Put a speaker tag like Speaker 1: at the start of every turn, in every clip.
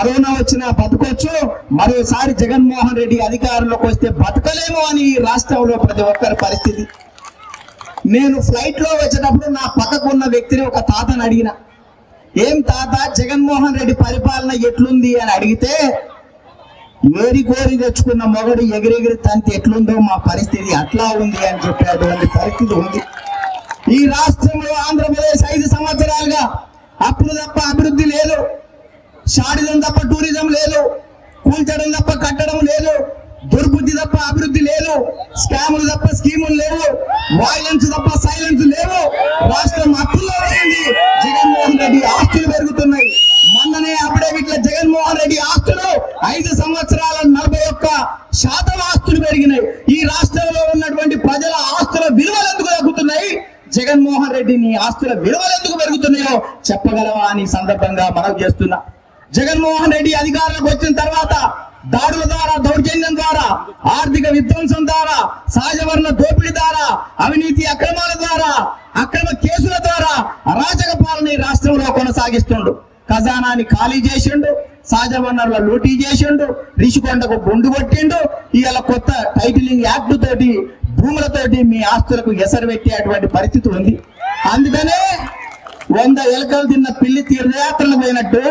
Speaker 1: Corona వచ్చినా బతకొచ్చు. మరోసారి జగన్మోహన్ రెడ్డి అధికారంలోకి వస్తే బతకలేము అని ఈ రాష్ట్రంలో ప్రతి ఒక్కరి పరిస్థితి. నేను ఫ్లైట్లో వచ్చేటప్పుడు నా పక్కకున్న వ్యక్తిని ఒక తాతను అడిగిన ఏం తాత జగన్మోహన్ రెడ్డి పరిపాలన ఎట్లుంది? అని అడిగితే ఏరి కోరి తెచ్చుకున్న మొగడు ఎగిరెగిరి తంతి ఎట్లుందో మా పరిస్థితి అట్లా ఉంది అని చెప్పేటువంటి పరిస్థితి ఉంది. ఈ రాష్ట్రంలో ఆంధ్రప్రదేశ్ ఐదు సంవత్సరాలుగా అప్పుడు తప్ప అభివృద్ధి లేదు. షాడిజం తప్ప టూరిజం లేదు. కూల్చడం తప్ప కట్టడం లేదు. దుర్బుద్ధి తప్ప అభివృద్ధి లేదు. స్కాములు తప్ప స్కీములు లేవు. వాయిలెన్స్ తప్ప సైలెన్స్ లేవు. రాష్ట్రం అప్పుల్లో ఉంది. జగన్మోహన్ రెడ్డి ఆస్తులు పెరుగుతున్నాయి. మొన్ననే అఫిడవిట్ల జగన్మోహన్ రెడ్డి ఆస్తులు ఐదు సంవత్సరాల నలభై ఒక్క శాతం ఆస్తులు పెరిగినాయి. ఈ రాష్ట్రంలో ఉన్నటువంటి ప్రజల ఆస్తుల విలువలు ఎందుకు తగ్గుతున్నాయి? జగన్మోహన్ రెడ్డి నీ ఆస్తుల విలువలు ఎందుకు పెరుగుతున్నాయో చెప్పగలవా అని సందర్భంగా మనం చేస్తున్నా. జగన్మోహన్ రెడ్డి అధికారంలోకి వచ్చిన తర్వాత దాడుల ద్వారా దౌర్జన్యం ద్వారా ఆర్థిక విధ్వంసం ద్వారా సహజవర్ణ వనరుల దోపిడీ ద్వారా అవినీతి అక్రమాల ద్వారా అక్రమ కేసుల ద్వారా అరాచక పాలన రాష్ట్రంలో కొనసాగిస్తుండు. ఖజానాని ఖాళీ చేసిండు సహజ వనరుల లూటీ చేసిండు రిషికొండకు గుండు కొట్టిండు. ఇవాళ కొత్త టైటిలింగ్ యాక్ట్ తోటి భూములతోటి మీ ఆస్తులకు ఎసరు పెట్టేటువంటి పరిస్థితి ఉంది. అందుకనే వంద ఎలకలు తిన్న పిల్లి తీర్థయాత్రలు పోయినట్టు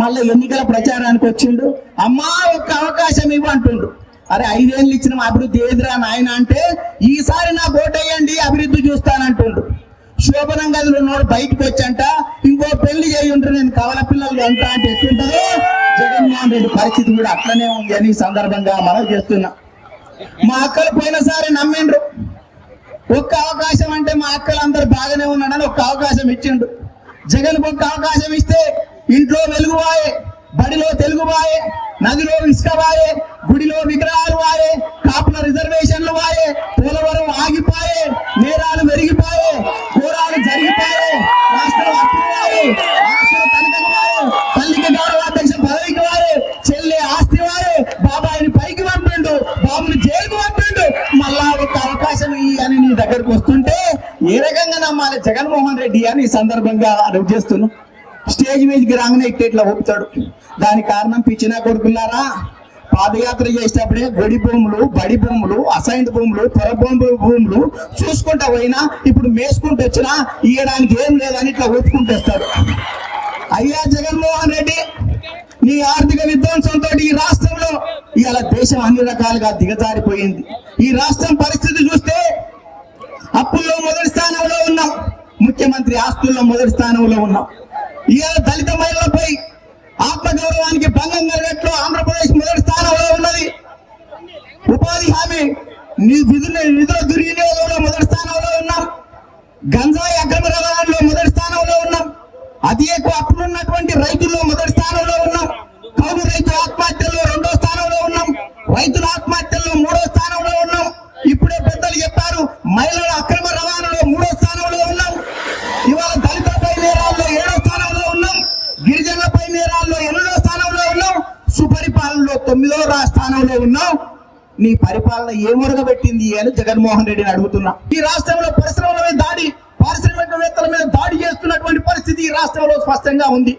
Speaker 1: మళ్ళీ ఎన్నికల ప్రచారానికి వచ్చిండు. అమ్మా ఒక్క అవకాశం ఇవ్వు అంటుండు. అరే ఐదేళ్ళు ఇచ్చిన అభివృద్ధి ఏదిరా నాయన అంటే ఈసారి నా ఓటేయండి అభివృద్ధి చూస్తానంటుండు. శోభనం గదిలో నోడు బయటకు వచ్చంట ఇంకో పెళ్ళి చేయి ఉంటారు నేను కవల పిల్లలు ఎంత అంటే ఎట్లుంటుందో? జగన్మోహన్ రెడ్డి పరిస్థితి కూడా అట్లనే ఉంది అని సందర్భంగా మనం చేస్తున్నా మా అక్కలు పోయినసారి నమ్మిండ్రు. ఒక్క అవకాశం అంటే మా అక్కలు అందరు బాగానే ఉన్నాడని ఒక్క అవకాశం ఇచ్చిండు. జగన్ ఒక్క అవకాశం ఇస్తే ఇంట్లో వెలుగు వాయే బడిలో తెలుగు వాయే నదిలో ఇసుక వాయే గుడిలో విగ్రహాలు వాయే కాపుల రిజర్వేషన్లు వాయే పోలవరం ఆగిపోయే నేరాలు మెరిగిపోయే ఘోరాలు జరిగిపోయే రాష్ట్రం అప్పువాయే ఆస్తులు తల్లికి గౌరవాధ్యక్ష పదవికి వారే చెల్లె ఆస్తి వారే బాబాయిని పైకి పంపిండు బాబుని జైలుకు పంపిండు. మళ్ళా ఒక అవకాశం ఇయ్యి అని నీ దగ్గరకు వస్తుంటే ఏ రకంగా నమ్మాలి జగన్మోహన్ రెడ్డి అని ఈ సందర్భంగా అడుగు చేస్తున్నాం? స్టేజ్ మీదకి రాగానే ఇట్ట ఇట్లా ఊపుతాడు. దాని కారణం పిచ్చిన కొడుకున్నారా పాదయాత్ర చేసేటప్పుడే గొడి భూములు బడి భూములు అసైన్డ్ భూములు పొర భూములు చూసుకుంటా పోయినా ఇప్పుడు మేసుకుంటూ వచ్చినా ఇయ్యడానికి ఏం లేదని ఇట్లా ఊపుకుంటేస్తాడు అయ్యా జగన్మోహన్ రెడ్డి నీ ఆర్థిక విధ్వంసంతో ఈ రాష్ట్రంలో ఇవాళ దేశం అన్ని రకాలుగా దిగజారిపోయింది. ఈ రాష్ట్రం పరిస్థితి చూస్తే అప్పుల్లో మొదటి స్థానంలో ఉన్నాం. ముఖ్యమంత్రి ఆస్తుల్లో మొదటి స్థానంలో ఉన్నాం. ఇవాళ దళిత మహిళలపై ఆత్మగౌరవానికి భంగం కలిగినట్లు ఆంధ్రప్రదేశ్ మొదటి స్థానంలో ఉన్నది. ఉపాధి హామీ ని- నిధుల దుర్వినియోగంలో మొదటి స్థానంలో ఉన్నాం. గంజాయి అక్రమ రవాణాలో మొదటి స్థానంలో ఉన్నాం. అతి ఎక్కువ అప్పులున్నటువంటి రైతుల్లో మొదటి స్థానంలో ఉన్నాం. కౌలు రైతు రా నీ పరిపాలన ఏ మురగబెట్టింది అని జగన్మోహన్ రెడ్డిని అడుగుతున్నా. ఈ రాష్ట్రంలో పరిశ్రమల మీద దాడి పారిశ్రామికవేత్తల మీద దాడి చేస్తున్నటువంటి పరిస్థితి ఈ రాష్ట్రంలో స్పష్టంగా ఉంది.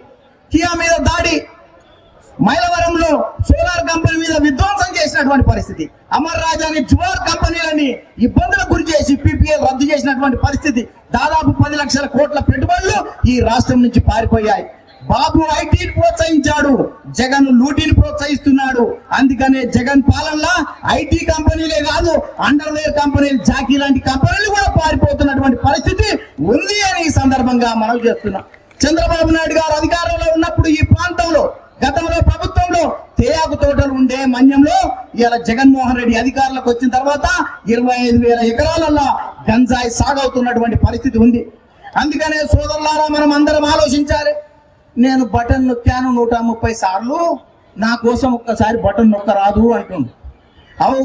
Speaker 1: కియా మీద దాడి మైలవరంలో సోలార్ కంపెనీ మీద విధ్వంసం చేసినటువంటి పరిస్థితి. అమర్ రాజాని జువార్ కంపెనీలని ఇబ్బందులకు గురి చేసి పీపీఎల్ రద్దు చేసినటువంటి పరిస్థితి. దాదాపు పది లక్షల కోట్ల పెట్టుబడులు ఈ రాష్ట్రం నుంచి పారిపోయాయి. బాబు ఐటీని ప్రోత్సహించాడు జగన్ లూటీని ప్రోత్సహిస్తున్నాడు. అందుకనే జగన్ పాలనలో ఐటీ కంపెనీలే కాదు అండర్వేర్ కంపెనీలు జాకీ లాంటి కంపెనీలు కూడా పారిపోతున్నటువంటి పరిస్థితి ఉంది అని ఈ సందర్భంగా మనం చేస్తున్నాం. చంద్రబాబు నాయుడు గారు అధికారంలో ఉన్నప్పుడు ఈ ప్రాంతంలో గతంలో ప్రభుత్వంలో తేయాకు తోటలు ఉండే మన్యంలో ఇలా జగన్మోహన్ రెడ్డి అధికారులకు వచ్చిన తర్వాత ఇరవై ఐదు వేల ఎకరాలలో గంజాయి సాగవుతున్నటువంటి పరిస్థితి ఉంది. అందుకనే సోదరులారా మనం అందరం ఆలోచించాలి. నేను బటన్ నొక్కాను నూట ముప్పై సార్లు నా కోసం ఒక్కసారి బటన్ నొక్కరాదు అంటుంది అవు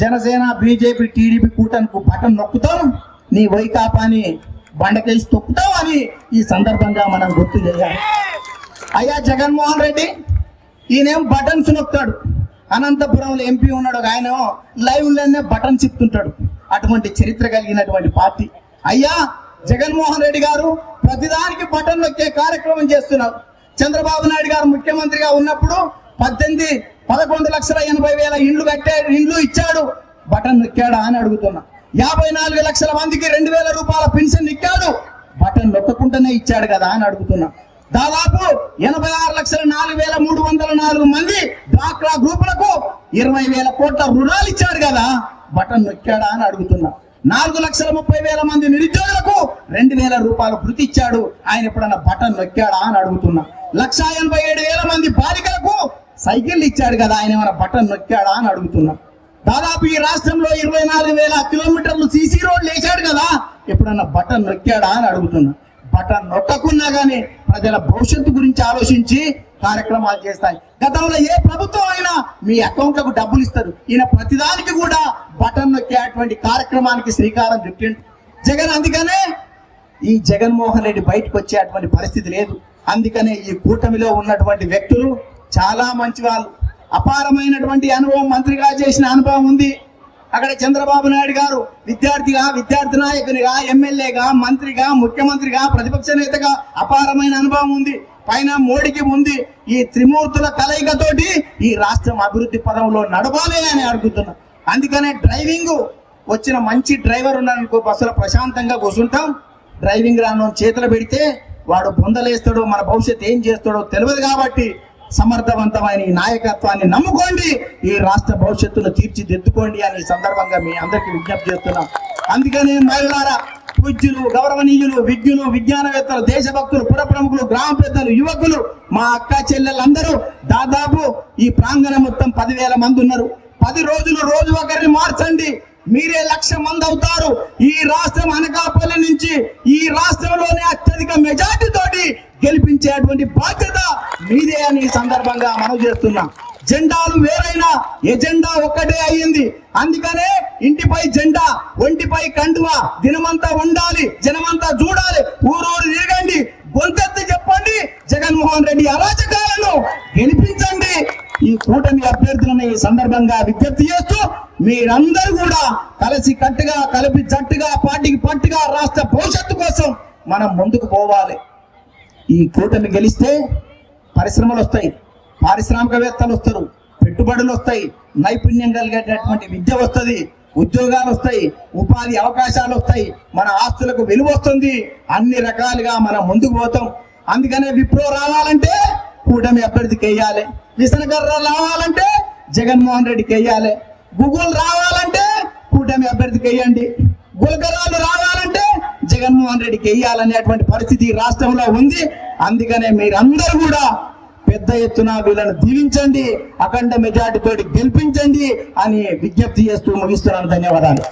Speaker 1: జనసేన బీజేపీ టీడీపీ కూటమికు బటన్ నొక్కుతాం నీ వైకాపాని బండకేసి తొక్కుతాం అని ఈ సందర్భంగా మనం గుర్తు చేయాలి. అయ్యా జగన్మోహన్ రెడ్డి ఈయనేం బటన్స్ నొక్కుతాడు. అనంతపురంలో ఎంపీ ఉన్నాడు ఒక ఆయన లైవ్లోనే బటన్ చెప్తుంటాడు అటువంటి చరిత్ర కలిగినటువంటి పార్టీ. అయ్యా జగన్మోహన్ రెడ్డి గారు ప్రతిదానికి బటన్ నొక్కే కార్యక్రమం చేస్తున్నారు. చంద్రబాబు నాయుడు గారు ముఖ్యమంత్రిగా ఉన్నప్పుడు పద్దెనిమిది పదకొండు లక్షల ఎనభై వేల ఇండ్లు కట్టే ఇండ్లు ఇచ్చాడు. బటన్ నొక్కాడా అని అడుగుతున్నా. యాభై నాలుగు లక్షల మందికి రెండు వేల రూపాయల పెన్షన్ ఇచ్చాడు. బటన్ నొక్కకుండానే ఇచ్చాడు కదా అని అడుగుతున్నా. దాదాపు ఎనభై ఆరు లక్షల నాలుగు వేల మూడు వందల నాలుగు మంది డ్వాక్రా గ్రూపులకు ఇరవై వేల కోట్ల రుణాలు ఇచ్చాడు కదా. బటన్ నొక్కాడా అని అడుగుతున్నా. నాలుగు లక్షల ముప్పై వేల మంది నిరుద్యోగులకు రెండు వేల రూపాయలు భృతి ఇచ్చాడు. ఆయన ఎప్పుడన్నా బటన్ నొక్కాడా అని అడుగుతున్నా. లక్ష ఎనభై ఏడు వేల మంది బాలికలకు సైకిల్ ఇచ్చాడు కదా ఆయన ఏమైనా బటన్ నొక్కాడా అని అడుగుతున్నా. దాదాపు ఈ రాష్ట్రంలో ఇరవై నాలుగు వేల కిలోమీటర్లు సీసీ రోడ్లు వేశాడు కదా ఎప్పుడన్నా బటన్ నొక్కాడా అని అడుగుతున్నా. బటన్ నొక్కకున్నా కానీ ప్రజల భవిష్యత్తు గురించి ఆలోచించి కార్యక్రమాలు చేస్తాయి. గతంలో ఏ ప్రభుత్వం అయినా మీ అకౌంట్లకు డబ్బులు ఇస్తారు. ఈయన ప్రతిదానికి కూడా బటన్ నొక్కేటువంటి కార్యక్రమానికి శ్రీకారం చుట్టిండు. జగన్ అందుకనే ఈ జగన్మోహన్ రెడ్డి బయటకు వచ్చేటువంటి పరిస్థితి లేదు. అందుకనే ఈ కూటమిలో ఉన్నటువంటి వ్యక్తులు చాలా మంచి వాళ్ళు అపారమైనటువంటి అనుభవం మంత్రిగా చేసిన అనుభవం ఉంది. అక్కడ చంద్రబాబు నాయుడు గారు విద్యార్థిగా విద్యార్థి నాయకునిగా ఎమ్మెల్యేగా మంత్రిగా ముఖ్యమంత్రిగా ప్రతిపక్ష నేతగా అపారమైన అనుభవం ఉంది. పైన మోడీకి ఉంది ఈ త్రిమూర్తుల కలయికతోటి ఈ రాష్ట్రం అభివృద్ధి పదంలో నడవాలి అని అడుగుతున్నా. అందుకనే డ్రైవింగ్ వచ్చిన మంచి డ్రైవర్ ఉన్నాడనుకో బస్సులో ప్రశాంతంగా కూర్చుంటాం. డ్రైవింగ్ రాను చేతులు పెడితే వాడు బొందలేస్తాడో మన భవిష్యత్తు ఏం చేస్తాడో తెలియదు కాబట్టి సమర్థవంతమైన ఈ నాయకత్వాన్ని నమ్ముకోండి ఈ రాష్ట్ర భవిష్యత్తును తీర్చిదిద్దుకోండి అని ఈ సందర్భంగా మీ అందరికీ విజ్ఞప్తి చేస్తున్నాం. అందుకనే మహిళారా పూజ్యులు గౌరవనీయులు విజ్ఞులు విజ్ఞానవేత్తలు దేశభక్తులు పుర ప్రముఖులు గ్రామ పెద్దలు యువకులు మా అక్క చెల్లెలందరూ దాదాపు ఈ ప్రాంగణం మొత్తం పదివేల మంది ఉన్నారు. పది రోజులు రోజు ఒకరిని మార్చండి. మీరే లక్ష మంది అవుతారు. ఈ రాష్ట్రం అనకాపల్లి నుంచి ఈ రాష్ట్రంలోనే అత్యధిక మెజార్టీ తోటి గెలిపించేటువంటి బాధ్యత మీదే అని ఈ సందర్భంగా మనం చేస్తున్నాం. జెండాలు వేరైనా ఎజెండా ఒక్కటే అయ్యింది. అందుకనే ఇంటిపై జెండా ఒంటిపై కండువా దినమంతా ఉండాలి జనమంతా చూడాలి. ఊరూరు తిరగండి గొంతెత్తి చెప్పండి. జగన్మోహన్ రెడ్డి అరాచకాలను గెలిపించండి. ఈ కూటమి అభ్యర్థులను ఈ సందర్భంగా విజ్ఞప్తి చేస్తూ మీరందరూ కూడా కలిసి కట్టుగా కలిపి జట్టుగా పార్టీకి పట్టుగా రాష్ట్ర భవిష్యత్తు కోసం మనం ముందుకు పోవాలి. ఈ కూటమి గెలిస్తే పరిశ్రమలు వస్తాయి. పారిశ్రామికవేత్తలు వస్తారు పెట్టుబడులు వస్తాయి నైపుణ్యం కలిగేటటువంటి విద్య వస్తుంది ఉద్యోగాలు వస్తాయి ఉపాధి అవకాశాలు వస్తాయి మన ఆస్తులకు విలువ వస్తుంది అన్ని రకాలుగా మనం ముందుకు పోతాం. అందుకనే విప్రో రావాలంటే కూటమి అభ్యర్థికి వేయాలి విసనకర్ర రావాలంటే జగన్మోహన్ రెడ్డికి వేయాలి గూగుల్ రావాలంటే కూటమి అభ్యర్థికి వేయండి గులకరాలు రావాలంటే జగన్మోహన్ రెడ్డికి వేయాలనేటువంటి పరిస్థితి రాష్ట్రంలో ఉంది. అందుకనే మీరందరూ కూడా పెద్ద ఎత్తున వీళ్ళని దీవించండి అఖండ మెజార్టీతో గెలిపించండి అని విజ్ఞప్తి చేస్తూ ముగిస్తున్నాను. ధన్యవాదాలు.